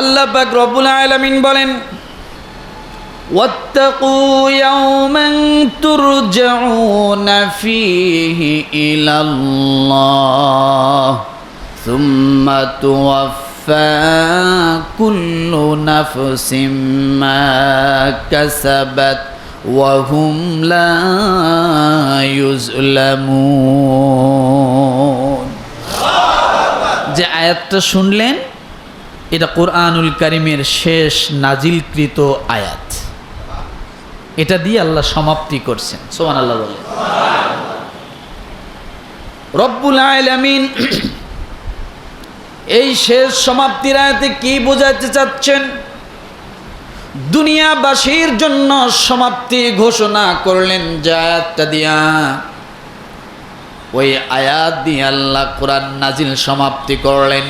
আল্লাহ পাক রব্বুল আলামিন বলেন واتقوا يوما ترجعون فيه إلى الله ثم توفى كل نفس ما كسبت وهم لا يظلمون যে আয়াতটা শুনলেন এটা কোরআনুল কারিমের শেষ নাজিলকৃত আয়াত। এটা দিয়ে আল্লাহ সমাপ্তি করছেন। সোমান আল্লাহ বলে রব্বুল আলামিন এই শেষ সমাপ্তির আয়াতে কি বোঝাতে চাচ্ছেন? দুনিয়াবাসীর জন্য সমাপ্তি ঘোষণা করলেন যে আয়াতটা দিয়া, ওই আয়াত দিয়ে আল্লাহ কোরআন নাজিল সমাপ্তি করলেন।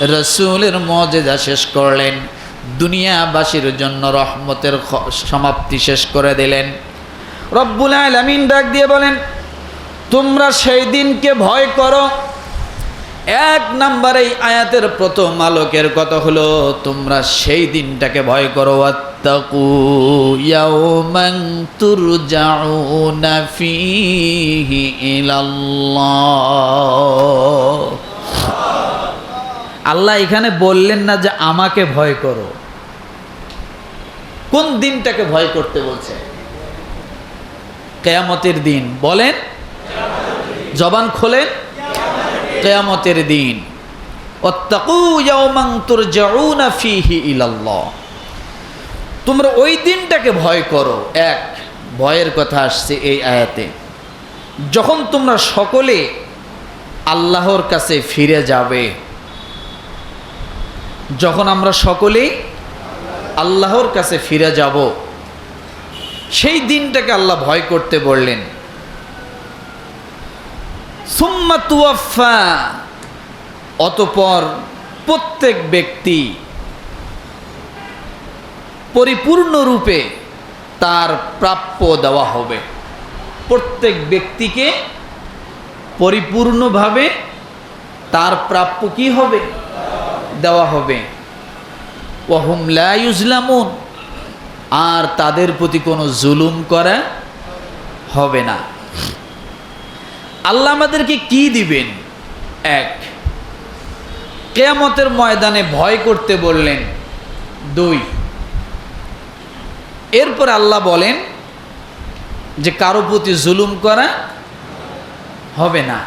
রসুলের মজেদা শেষ করলেন। দুনিয়াবাসীর জন্য রহমতের সমাপ্তি শেষ করে দিলেন। রব্বুল আলামিন ডাক দিয়ে বলেন, তোমরা সেই দিনকে ভয় করো। এক নাম্বার এই আয়াতের প্রথম আলোকের কথা হলো, তোমরা সেই দিনটাকে ভয় করো। আত্তাকু ইয়াউমান ইলাল্লাহ। আল্লাহ এখানে বললেন না যে আমাকে ভয় করো। কোন দিনটাকে ভয় করতে বলছে? কেয়ামতের দিন। বলেন, জবান খোলেন, কেয়ামতের দিন। তোমরা ওই দিনটাকে ভয় করো। এক, ভয়ের কথা আসছে এই আয়াতে। যখন তোমরা সকলে আল্লাহর কাছে ফিরে যাবে যখন আমরা সকলেই আল্লাহর কাছে ফিরে যাব, সেই দিনটাকে আল্লাহ ভয় করতে বললেন। সুম্মা তুয়াফা অতপর প্রত্যেক ব্যক্তি পরিপূর্ণরূপে তার প্রাপ্য দেওয়া হবে। প্রত্যেক ব্যক্তিকে পরিপূর্ণভাবে তার প্রাপ্য কি হবে? দেওয়া হবে। ওহুম লা ইউজলামুন। আর তাদের প্রতি কোনো জুলুম করা হবে না। আল্লাহ আমাদেরকে কি দিবেন? এক, কেয়ামতের ময়দানে ভয় করতে বললেন। দুই, এরপর আল্লাহ বলেন যে কারও প্রতি জুলুম করা হবে না।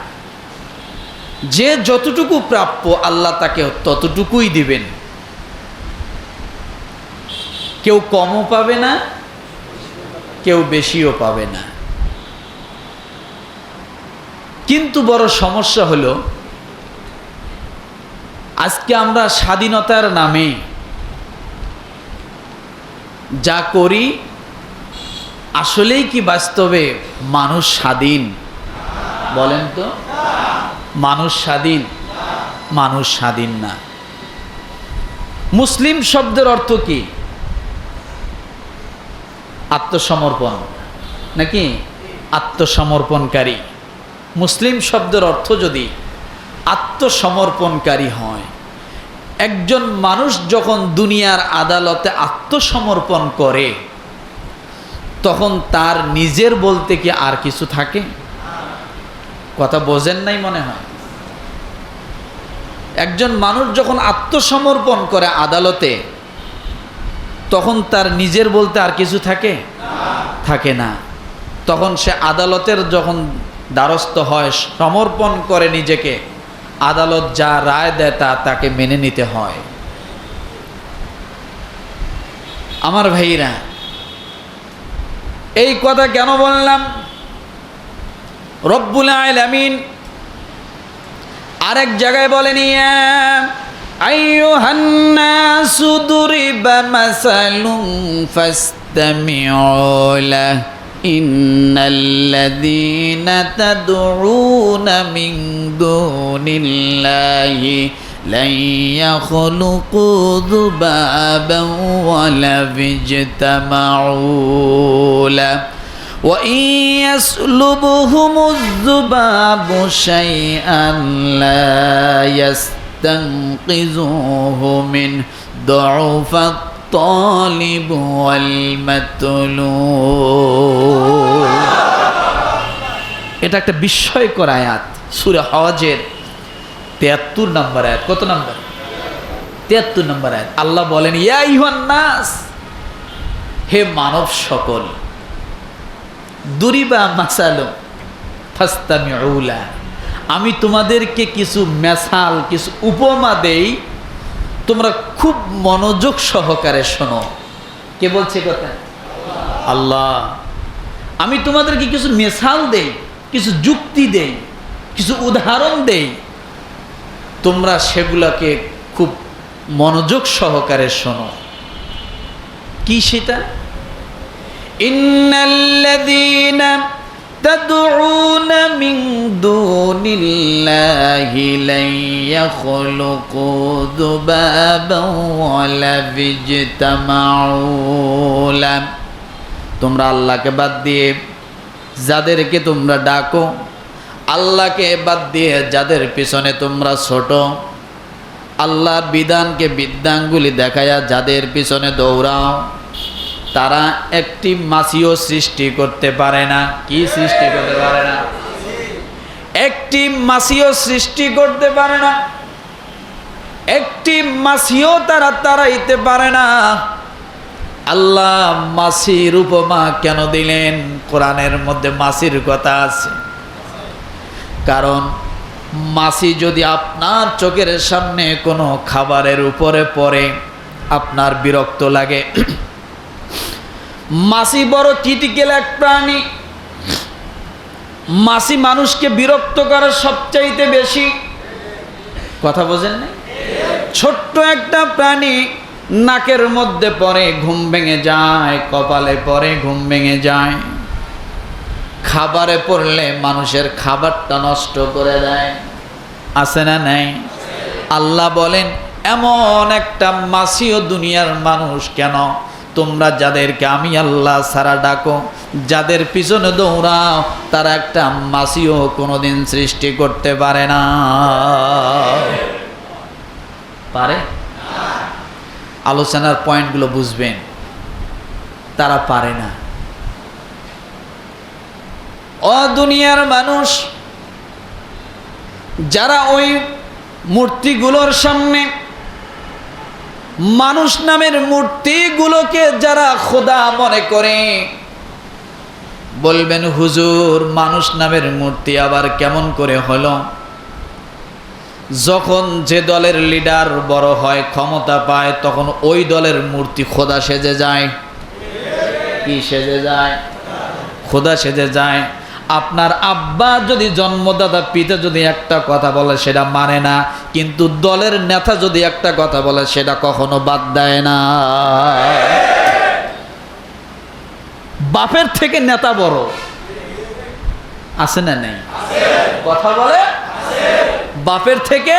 যে যতটুকু প্রাপ্য আল্লাহ তাকে ততটুকুই দিবেন। কেউ কমও পাবে না, কেউ বেশিও পাবে না। কিন্তু বড় সমস্যা হলো, আজকে আমরা স্বাধীনতার নামে যা করি, আসলেই কি বাস্তবে মানুষ স্বাধীন? বলেন তো। মানুষ স্বাধীন মানুষ স্বাধীন না। মুসলিম শব্দের অর্থ কি? আত্মসমর্পণ, নাকি আত্মসমর্পণকারী? মুসলিম শব্দের অর্থ যদি আত্মসমর্পণকারী হয়, একজন মানুষ যখন দুনিয়ার আদালতে আত্মসমর্পণ করে, তখন তার নিজের বলতে কি আর কিছু থাকে? কথা বোঝেন নাই মনে হয়। একজন মানুষ যখন আত্মসমর্পণ করে আদালতে, তখন তার নিজের বলতে আর কিছু থাকে? থাকে না। তখন সে আদালতের যখন দ্বারস্থ হয়, সমর্পণ করে নিজেকে, আদালত যা রায় দেয় তা তাকে মেনে নিতে হয়। আমার ভাইরা এই কথা কেন বললাম? রব্বুল আলামিন আরেক জায়গায় বলেন ইয়া আইয়ুহান নাসু দুরিবা মাসালুন ফাসতামিউ লাহ ইন্নাল্লাযীনা তাদউনা মিন দুনিল্লাহি لن يخلقوا ذبابا ولا اجتمعوا له وإن يسلبهم الذباب شيئا لا تنقذوه منه ضعف الطالب والمطلوب এটা একটা বিস্ময়কর আয়াত সুরে হজের তেয়াত্তর নম্বর আয়াত কত নম্বর তেয়াত্তর নম্বর আয়াত আল্লাহ বলেন ইয়া ইহান নাস হে মানব সকল দুরিবা মাসালো, ফাস্তামিউলা। আমি তোমাদেরকে কিছু মেসাল কিছু উপমা দেই, তোমরা খুব মনোযোগ সহকারে শোনো। কে বলছে কথা? আল্লাহ। আমি তোমাদেরকে কিছু মেসাল দেই, কিছু যুক্তি দেই, কিছু উদাহরণ দেই। তোমরা সেগুলোকে খুব মনোযোগ সহকারে শোনো। কি সেটা? ইন্নাল্লাযীনা تدعون من دون الله لن يخلقوا ذبابا ولو اجتمعوا له তোমরা আল্লাহকে বাদ দিয়ে যাদেরকে তোমরা ডাকো আল্লাহকে বাদ দিয়ে যাদের পিছনে তোমরা ছোট আল্লাহর বিধানকে বিদ্যাঙ্গুলি দেখায়া যাদের পিছনে দৌড়াও তারা একটি মাছিও সৃষ্টি করতে পারে না। কি সৃষ্টি করতে পারে না? একটি মাছিও সৃষ্টি করতে পারে না। একটি মাছিও তারা তারাইতে পারে না। আল্লাহ মাসির উপমা কেন দিলেন? কোরআনের মধ্যে মাসির কথা আছে। কারণ মাসি যদি আপনার চোখের সামনে কোনো খাবারের উপরে পড়ে, আপনার বিরক্ত লাগে। মাসি বড় ক্রিটিক্যাল এক প্রাণী। মাসি মানুষকে বিরক্ত করে সবচাইতে বেশি। কথা বোঝেন না ছোট্ট একটা প্রাণী নাকের মধ্যে পড়ে, ঘুম ভেঙে যায়, কপালে পড়ে, ঘুম ভেঙে যায়। খাবারে পড়লে মানুষের খাবারটা নষ্ট করে দেয়। আছে না নাই? আল্লাহ বলেন, এমন একটা মাসিও দুনিয়ার মানুষ কেন তোমরা যাদেরকে আমি আল্লাহ সারা ডাকো, যাদের পিছনে দৌড়াও, তারা একটা মাসিও কোনোদিন সৃষ্টি করতে পারে না। পারে? আলোচনার পয়েন্টগুলো বুঝবেন। তারা পারে না। ও দুনিয়ার মানুষ, যারা ওই মূর্তিগুলোর সামনে মানুষ নামের মূর্তিগুলোকে যারা খোদা মনে করে। বলবেন, হুজুর, মানুষ নামের মূর্তি আবার কেমন করে হলো? যখন যে দলের লিডার বড় হয়, ক্ষমতা পায়, তখন ওই দলের মূর্তি খোদা সেজে যায়। কি সেজে যায়? খোদা সেজে যায়। আপনার আব্বা যদি জন্মদাতা, পিতা যদি একটা কথা বলে সেটা মানে না, কিন্তু দলের নেতা যদি একটা কথা বলে সেটা কখনো বাদ দেয় না। বাপের থেকে নেতা বড়। আছে না নেই? কথা বলে? বাপের থেকে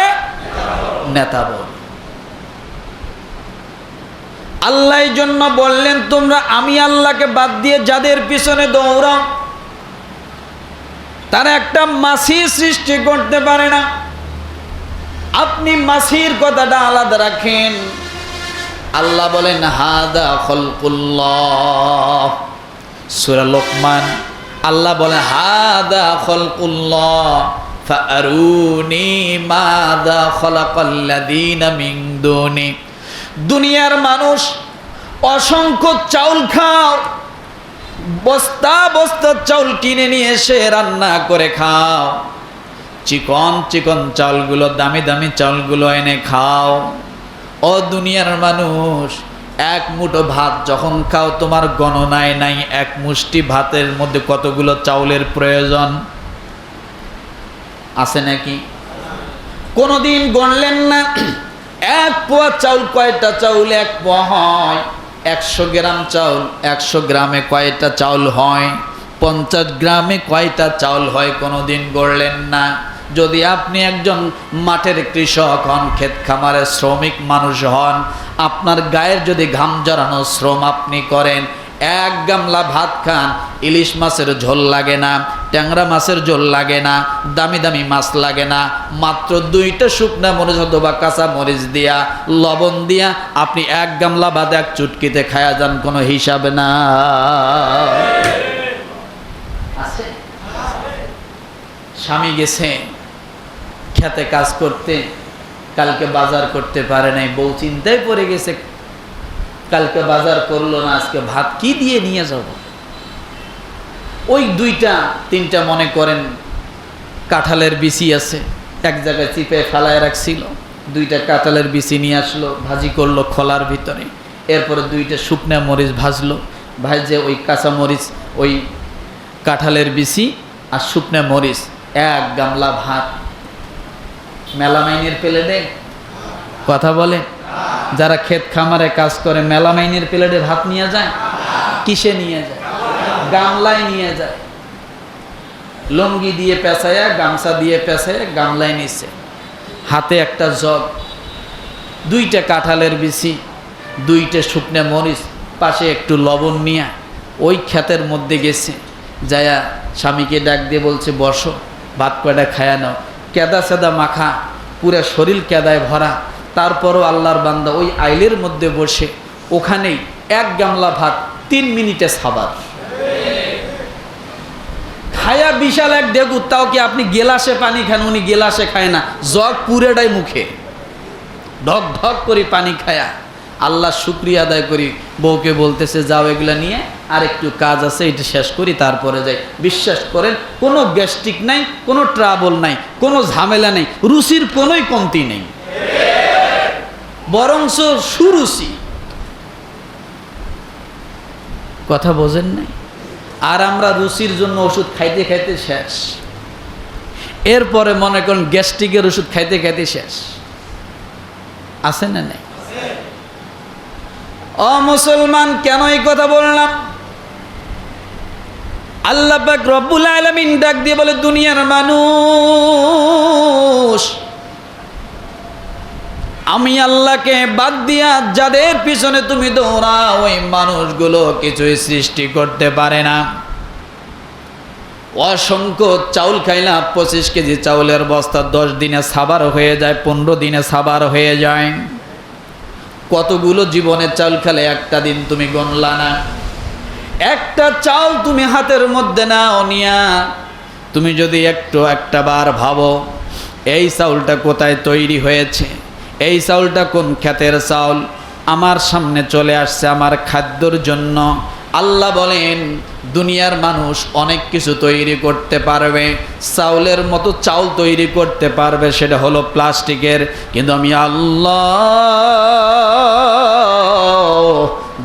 নেতা বড়। আল্লাহ জন্য বললেন, তোমরা আমি আল্লাহকে বাদ দিয়ে যাদের পিছনে দৌড়াও তারা একটা মাসি সৃষ্টি করতে পারে না। আপনি মাসির কথাটা আলাদা রাখেন। আল্লাহ বলেন, হাদা খলকুল্লাহ। লোকমান, আল্লাহ বলেন হাদা খলকুল্লাহ। দুনিয়ার মানুষ অসংখ্য চাউল খাও বস্তা বস্তা চাউল কিনে নিয়ে এসে রান্না করে খাও। চিকন চিকন চাউলগুলো, দামি দামি চাউলগুলো এনে খাও। ও দুনিয়ার মানুষ, এক মুঠো ভাত যখন খাও, তোমার গণনায় নাই এক মুষ্টি ভাতের মধ্যে কতগুলো চাউলের প্রয়োজন? আছে নাকি? কোনোদিন গণলেন না, এক পোয়া চাউল, কয়টা চাউল, এক পোয়া হয়? একশো গ্রাম চাউল, একশো গ্রামে কয়টা চাউল হয়? পঞ্চাশ গ্রামে কয়টা চাউল হয়? কোনো দিন গড়লেন না। যদি আপনি একজন মাঠের কৃষক হন, ক্ষেত খামারের শ্রমিক মানুষ হন, আপনার গায়ের যদি ঘাম জড়ানো শ্রম আপনি করেন, এক গামলা ভাত খান, ইলিশ মাছের ঝোল লাগে না। ট্যাংরা মাছের জল লাগে না, দামি দামি মাছ লাগে না, মাত্র দুইটা শুকনা মরিচ অথবা কাঁচা মরিচ দিয়া, লবণ দিয়া আপনি এক গামলা বাদে এক চুটকিতে খায়া যান, কোনো হিসাব না। স্বামী গেছে, খেতে কাজ করতে, কালকে বাজার করতে পারে নাই, বউ চিন্তায় পড়ে গেছে, কালকে বাজার করল না, আজকে ভাত কি দিয়ে নিয়ে যাব? ওই দুইটা, তিনটা মনে করেন কাঁঠালের বিচি আছে। এক জায়গায় চিপে ফেলায় রাখছিল, দুইটা কাঁঠালের বিচি নিয়ে আসলো, ভাজি করল খোলার ভিতরে। এরপরে দুইটা শুকনা মরিচ ভাজলো, ভাজে ওই কাঁচা মরিচ, ওই কাঁঠালের বিচি আর শুকনা মরিচ, এক গামলা ভাত। মেলামাইনের প্লেটে? কথা বলে যারা ক্ষেত খামারে কাজ করে, মেলামাইনের প্লেটে ভাত নিয়ে যায়? কিসে নিয়ে যায়? গামলায় নিয়ে যায়। লুঙ্গি দিয়ে পেঁচায়া গামছা দিয়ে পেঁচায়া গামলায় নিচ্ছে হাতে একটা জগ, দুইটা কাঁঠালের বিচি, দুইটা শুকনা মরিচ, পাশে একটু লবণ নিয়ে ওই ক্ষেতের মধ্যে গেছে। যায়া স্বামীকে ডাক দিয়ে বলছে, বসো, ভাত কয়টা খায়া নাও। কেদা সেদা মাখা, পুরা শরীর কেদায় ভরা। তারপরও আল্লাহর বান্দা ওই আইলের মধ্যে বসে। ওখানেই এক গামলা ভাত, তিন মিনিটে সাবার। খায়া বিশাল এক ডেগু তাও কি আপনি গেলাসে পানি খান, উনি গেলাসে খায় না। জগ পুরেটাই মুখে। ঢক ঢক করে পানি খায়া। আল্লাহ শুক্রিয়া আদায় করি। বউকে বলতেছে, যাও এগুলা নিয়ে, আর একটু কাজ আছে, এটা শেষ করি, তারপরে যাই। বিশ্বাস করেন, কোনো গ্যাস্ট্রিক নাই, কোনো ট্রাবল নাই, কোনো ঝামেলা নেই, রুচির কোনোই কমতি নেই। বরংস সুরুচি। কথা বোঝেন নাই? আর আমরা রুচির জন্য ওষুধ খাইতে খাইতে শেষ। এরপরে মনে করেন গ্যাস্ট্রিকের ওষুধ খাইতে খাইতে শেষ। আছে না নাই? মুসলমান, কেন এই কথা বললাম? আল্লাহ রব্বুল আলামিন ডাক দিয়ে বলে, দুনিয়ার মানুষ আমি আল্লাহকে বাদ দিয়া যাদের পিছনে তুমি দৌড়াও, ওই মানুষগুলো কিছুই সৃষ্টি করতে পারে না। অসংখ্য চাউল খাইলাম পঁচিশ কেজি চাউলের বস্তা দশ দিনে সাবার হয়ে যায়, পনেরো দিনে সাবার হয়ে যায়। কতগুলো জীবনের চাউল খেলে একটা দিন তুমি গণলা না। একটা চাউল তুমি হাতের মধ্যে নাও নিয়া, তুমি যদি একটু একটা বার ভাবো, এই চাউলটা কোথায় তৈরি হয়েছে? এই চাউলটা কোন খ্যাতের চাউল? আমার সামনে চলে আসছে আমার খাদ্যর জন্য। আল্লাহ বলেন, দুনিয়ার মানুষ অনেক কিছু তৈরি করতে পারবে, চাউলের মতো চাউল তৈরি করতে পারবে, সেটা হলো প্লাস্টিকের। কিন্তু আমি আল্লাহ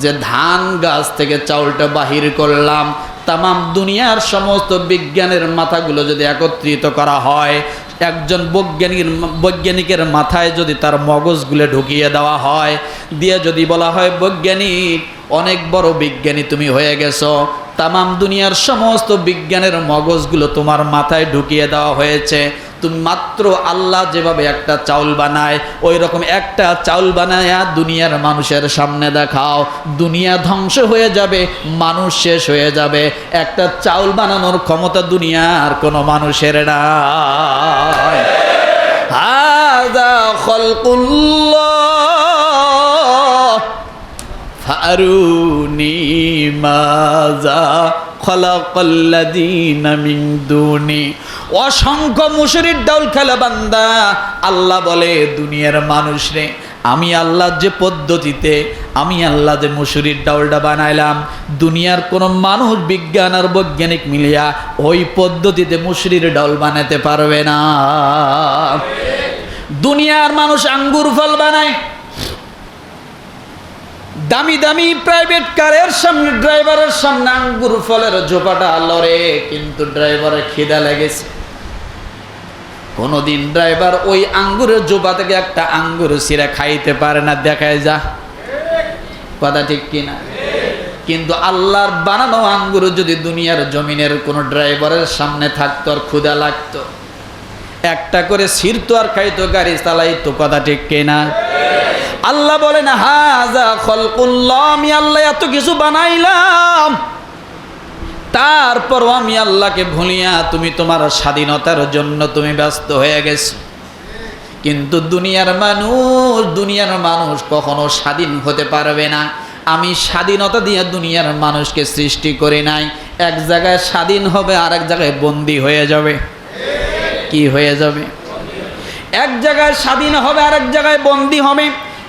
যে ধান গাছ থেকে চাউলটা বাহির করলাম, তামাম দুনিয়ার সমস্ত বিজ্ঞানের মাথাগুলো যদি একত্রিত করা হয় একজন বৈজ্ঞানিক বৈজ্ঞানিকের মাথায় যদি তার মগজগুলো ঢুকিয়ে দেওয়া হয়, দিয়ে যদি বলা হয়, বৈজ্ঞানিক, অনেক বড় বিজ্ঞানী তুমি হয়ে গেছো। তামাম দুনিয়ার সমস্ত বিজ্ঞানের মগজগুলো তোমার মাথায় ঢুকিয়ে দেওয়া হয়েছে। তুমি মাত্র আল্লাহ যেভাবে একটা চাউল বানায় ওই রকম একটা চাউল বানায়া দুনিয়ার মানুষের সামনে দেখাও। দুনিয়া ধ্বংস হয়ে যাবে, মানুষ শেষ হয়ে যাবে। একটা চাউল বানানোর ক্ষমতা দুনিয়ার কোনো মানুষের খলকুল্লাহ, ফারুনি মাজা। অসংখ্য মুশরির ডাউল খেলা বান্দা, আল্লাহ বলে, দুনিয়ার মানুষ রে, আমি আল্লাহ যে পদ্ধতিতে, আমি আল্লাহ যে মুসুরির ডাউলটা বানাইলাম, দুনিয়ার কোনো মানুষ, বিজ্ঞান আর বৈজ্ঞানিক মিলিয়া ওই পদ্ধতিতে মুসুরির ডাউল বানাতে পারবে না। দুনিয়ার মানুষ আঙ্গুর ফল বানায় দামি দামি প্রাইভেট কারের সামনে ড্রাইভারের সামনে আঙ্গুর ফলের জোপাটা লড়ে, কিন্তু ড্রাইভারের খিদা লেগেছে। কোনোদিন ড্রাইভার ওই আঙ্গুরের জোপা থেকে একটা আঙ্গুর সিরা খাইতে পারে না, দেখায় যা। কথা ঠিক কিনা? কিন্তু আল্লাহর বানানো আঙ্গুর যদি দুনিয়ার জমিনের কোনো ড্রাইভারের সামনে থাকতো, আর ক্ষুদা লাগতো। একটা করে ছিঁড়তো আর খাইতো, গাড়ি চালাইতো, কথা ঠিক কিনা? আল্লাহ বলেন, হাজা খলকুল্লাহ, আমি আল্লাহ এত কিছু বানাইলাম। তারপরও আমি আল্লাহকে ভুলিয়া তুমি তোমার স্বাধীনতার জন্য তুমি ব্যস্ত হয়ে গেছো। কিন্তু দুনিয়ার মানুষ দুনিয়ার মানুষ কখনো স্বাধীন হতে পারবে না। আমি স্বাধীনতা দিয়ে দুনিয়ার মানুষকে সৃষ্টি করি নাই। এক জায়গায় স্বাধীন হবে আর এক জায়গায় বন্দি হয়ে যাবে। কি হয়ে যাবে? এক জায়গায় স্বাধীন হবে আর এক জায়গায় বন্দি হবে।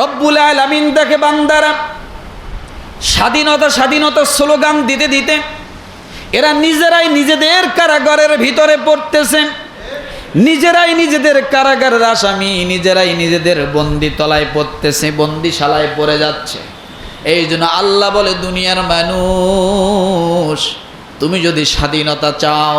রব্বুল আলামিন দেখে বান্দারা, স্বাধীনতা স্বাধীনতার স্লোগান দিতে দিতে এরা নিজেরাই নিজেদের কারাগারের ভিতরে পড়তেছে। নিজেরাই নিজেদের কারাগারের আসামি, নিজেরাই নিজেদের বন্দি তলায় পড়তেছে, বন্দিশালায় পড়ে যাচ্ছে। এই জন্য আল্লাহ বলে, দুনিয়ার মানুষ, তুমি যদি স্বাধীনতা চাও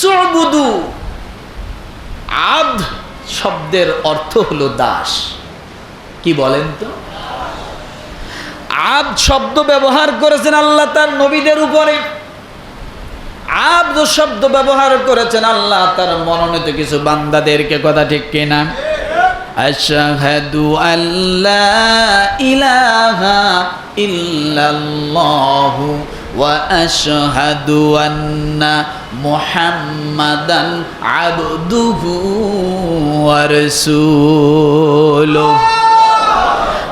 সুবুদু। আদ শব্দের অর্থ হলো দাস। কি বলেন তো? আদ শব্দ ব্যবহার করেছেন আল্লাহ তার নবীদের উপরে। আব্দ শব্দ ব্যবহার করেছেন আল্লাহ তার মনোনীত কিছু বান্দাদেরকে, কথা ঠিক কিনা? আশহাদু আল্লা ইলাহা ইল্লাল্লাহু ওয়া আশহাদু আন্না মুহাম্মাদান আবদুহু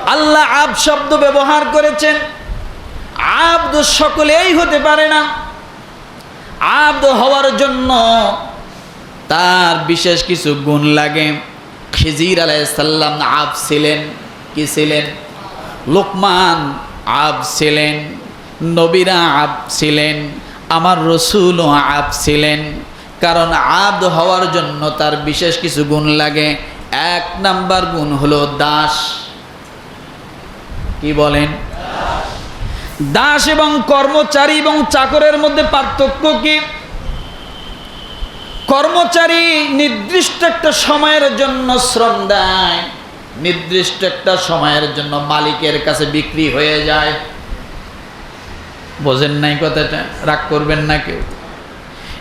আল্লাহ আব শব্দ ব্যবহার করেছেন। আব্দ সকলেই হতে পারে না। আব্দ হওয়ার জন্য তার বিশেষ কিছু গুণ লাগে। খিজির আলাইসাল্লাম আব ছিলেন, কি ছিলেন? লোকমান আব ছিলেন, নবীরা আব ছিলেন আমার রসুলও আব ছিলেন। কারণ আব্দ হওয়ার জন্য তার বিশেষ কিছু গুণ লাগে। এক নাম্বার গুণ হলো দাস। কি বলেন? দাস এবং কর্মচারী এবং চাকরের মধ্যে পার্থক্য কি? কর্মচারী নির্দিষ্ট একটা সময়ের জন্য শ্রম দেয়, নির্দিষ্ট একটা সময়ের জন্য মালিকের কাছে বিক্রি হয়ে যায়। বোঝেন নাই কথাটা? রাগ করবেন না কেউ?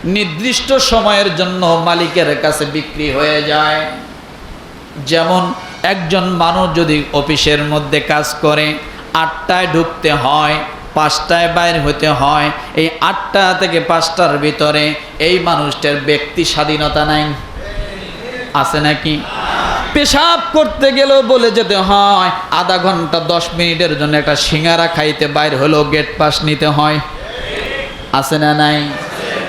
নির্দিষ্ট সময়ের জন্য মালিকের কাছে বিক্রি হয়ে যায়। যেমন একজন মানুষ যদি অফিসের মধ্যে কাজ করে, আটটায় ঢুকতে হয়, পাঁচটায় বাইর হতে হয়, এই আটটা থেকে পাঁচটার ভিতরে এই মানুষটার ব্যক্তি স্বাধীনতা নাই। আছে নাকি? পেশাব করতে গেলেও বলে যেতে হয়, আধা ঘণ্টা দশ মিনিটের জন্য একটা সিঙ্গারা খাইতে বাইর হলেও গেট পাস নিতে হয়। আছে না নাই?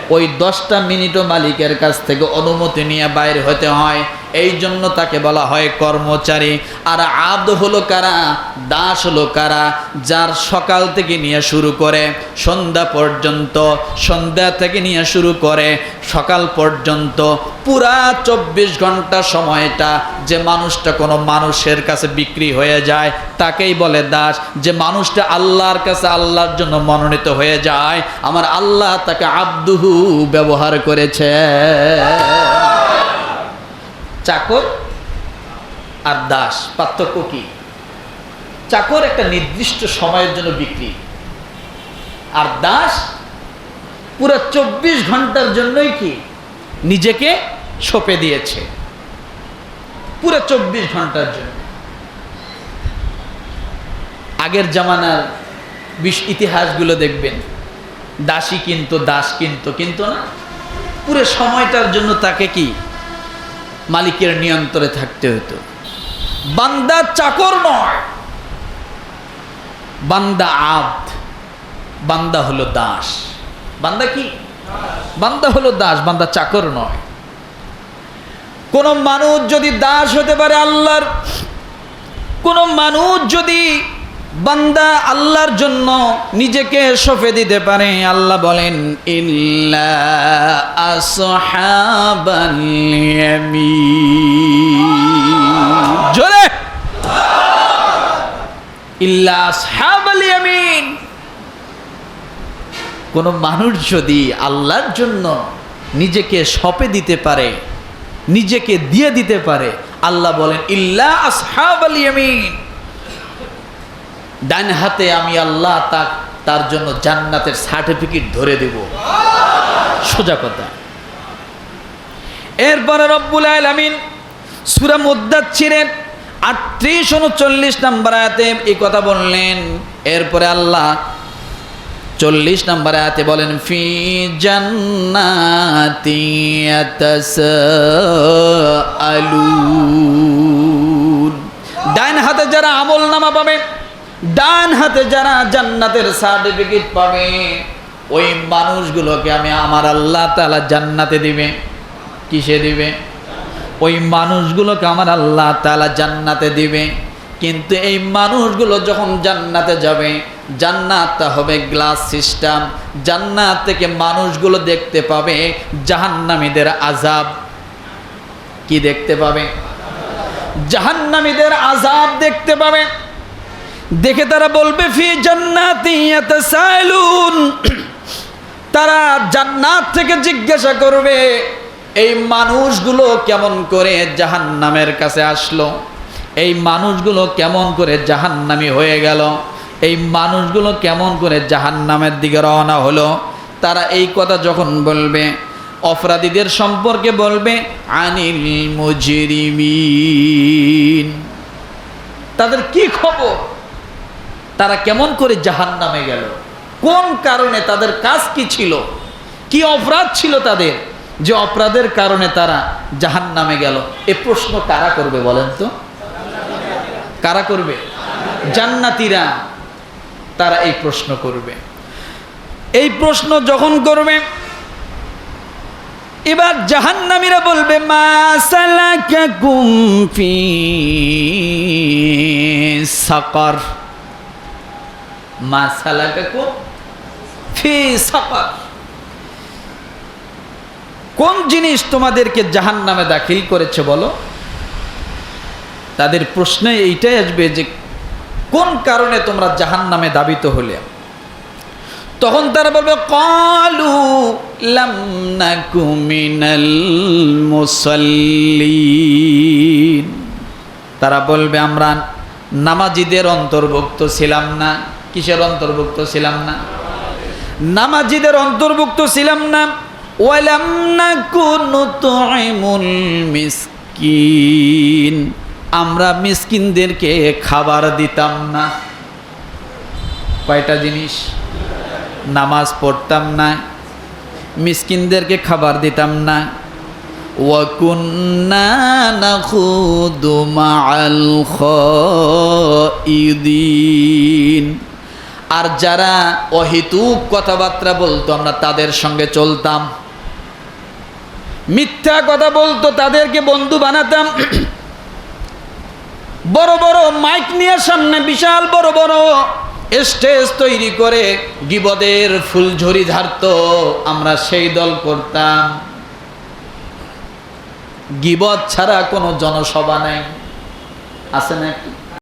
ওই দশটা মিনিটও মালিকের কাছ থেকে অনুমতি নিয়ে বাইর হতে হয়। এই জন্য তাকে বলা হয় কর্মচারী। আর আব্দ হলো কারা? দাস হলো কারা? যার সকাল থেকে নিয়ে শুরু করে, সন্ধ্যা পর্যন্ত, সন্ধ্যা থেকে নিয়ে শুরু করে, সকাল পর্যন্ত, পুরা চব্বিশ ঘণ্টা সময়টা যে মানুষটা কোনো মানুষের কাছে বিক্রি হয়ে যায়, তাকেই বলে দাস। যে মানুষটা আল্লাহর কাছে আল্লাহর জন্য মনোনীত হয়ে যায়, আমার আল্লাহ তাকে আব্দুহু ব্যবহার করেছে। চাকর আর দাস, পার্থক্য কি? চাকর একটা নির্দিষ্ট সময়ের জন্য বিক্রি, আর দাস পুরো চব্বিশ ঘণ্টার জন্যই কি? নিজেকে সঁপে দিয়েছে, পুরো চব্বিশ ঘণ্টার জন্য। আগের জামানার বিশ ইতিহাসগুলো দেখবেন, দাসী কিন্তু, দাস কিন্তু কিন্তু না, পুরো সময়টার জন্য তাকে কি? মালিকের নিয়ন্ত্রণে থাকতে হতো। বান্দা চাকর নয়, বান্দা আব্দ বান্দা হলো দাস। বান্দা কি? বান্দা হলো দাস, বান্দা চাকর নয়। কোন মানুষ যদি দাস হতে পারে আল্লাহর, কোন মানুষ যদি বান্দা আল্লাহর জন্য নিজেকে সঁপে দিতে পারে। আল্লাহ বলেন কোন মানুষ যদি আল্লাহর জন্য নিজেকে সঁপে দিতে পারে, নিজেকে দিয়ে দিতে পারে, আল্লাহ বলেন, ইল্লা আসহাবাল ইয়ামিন। ডান হাতে আমি আল্লাহ তা, তার জন্য জান্নাতের সার্টিফিকেট ধরে দেব। সোজা কথা। এরপরে রব্বুল আলামিন সূরা মুদ্দাচ্ছিরের আটত্রিশ উনচল্লিশ নাম্বার আয়াতে এই কথা বললেন। এরপরে আল্লাহ চল্লিশ নম্বর আয়াতে বলেন, ফি জান্নাতি ইয়াতাসাআলুন ডান হাতে যারা আমল নামা পাবে ডান হাতে যারা জান্নাতের সার্টিফিকেট পাবে, ওই মানুষগুলোকে আমি আমার আল্লাহ তাআলা জান্নাতে দিবে। কিসে দিবে? ওই মানুষগুলোকে আমার আল্লাহ তাআলা জান্নাতে দিবে। কিন্তু এই মানুষগুলো যখন জান্নাতে যাবে, জান্নাতটা হবে গ্লাস সিস্টেম। জান্নাত থেকে মানুষগুলো দেখতে পাবে জাহান্নামীদের আজাব কি দেখতে পাবে? জাহান্নামীদের আজাব দেখতে পাবে। দেখে তারা বলবে, ফি জান্নাতি ইয়াতাসাইলুন। তারা জান্নাত থেকে জিজ্ঞাসা করবে, এই মানুষগুলো কেমন করে জাহান্নামের কাছে আসলো? এই মানুষগুলো কেমন করে জাহান্নামি হয়ে গেল? এই মানুষগুলো কেমন করে জাহান্নামের দিকে রওনা হলো? তারা এই কথা যখন বলবে, অপরাধীদের সম্পর্কে বলবে, আনিল মুজরিমিন। তাদের কি খবর? তারা কেমন করে জাহান্নামে গেল? কোন কারণে তাদের কাজ কি ছিল? কি অপরাধ ছিল তাদের? যে অপরাধের কারণে তারা জাহান্নামে গেল? এ প্রশ্ন কারা করবে বলেন তো? কারা করবে? জান্নাতিরা তারা এই প্রশ্ন করবে। এই প্রশ্ন যখন করবে, এবার জাহান্নামীরা বলবে, মা সালাকাকুম ফি সাকার। কোন জিনিস তোমাদেরকে জাহান্নামে দাখিল করেছে বলো? তাদের প্রশ্নে এইটাই আসবে যে কোন কারণে তোমরা জাহান নামে দাবিত হলে? তখন তারা বলবে, কলু মিনাল মুসল্লিন। তারা বলবে, আমরা নামাজিদের অন্তর্ভুক্ত ছিলাম না। কিসের অন্তর্ভুক্ত ছিলাম না? নামাজিদের অন্তর্ভুক্ত ছিলাম না। ওয়ালাম নাকুনু তুইমুল মিসকিন। আমরা মিসকিনদেরকে খাবার দিতাম না। কয়টা জিনিস? নামাজ পড়তাম না। মিসকিনদেরকে খাবার দিতাম না। ওয়াকুন্না মাআল খাইদিন। আর যারা অহিতুক কথাবার্তা বলতো, আমরা তাদের সঙ্গে চলতাম। মিথ্যা কথা বলতো, তাদেরকে বন্ধু বানাতাম। বড় বড় মাইক নিয়ে সামনে বিশাল বড় বড় স্টেজ তৈরি করে গিবদের ফুলঝুরি ঝাড়ত, আমরা সেই দল করতাম। গিবদ ছাড়া কোনো জনসভা নাই। আছে নাকি?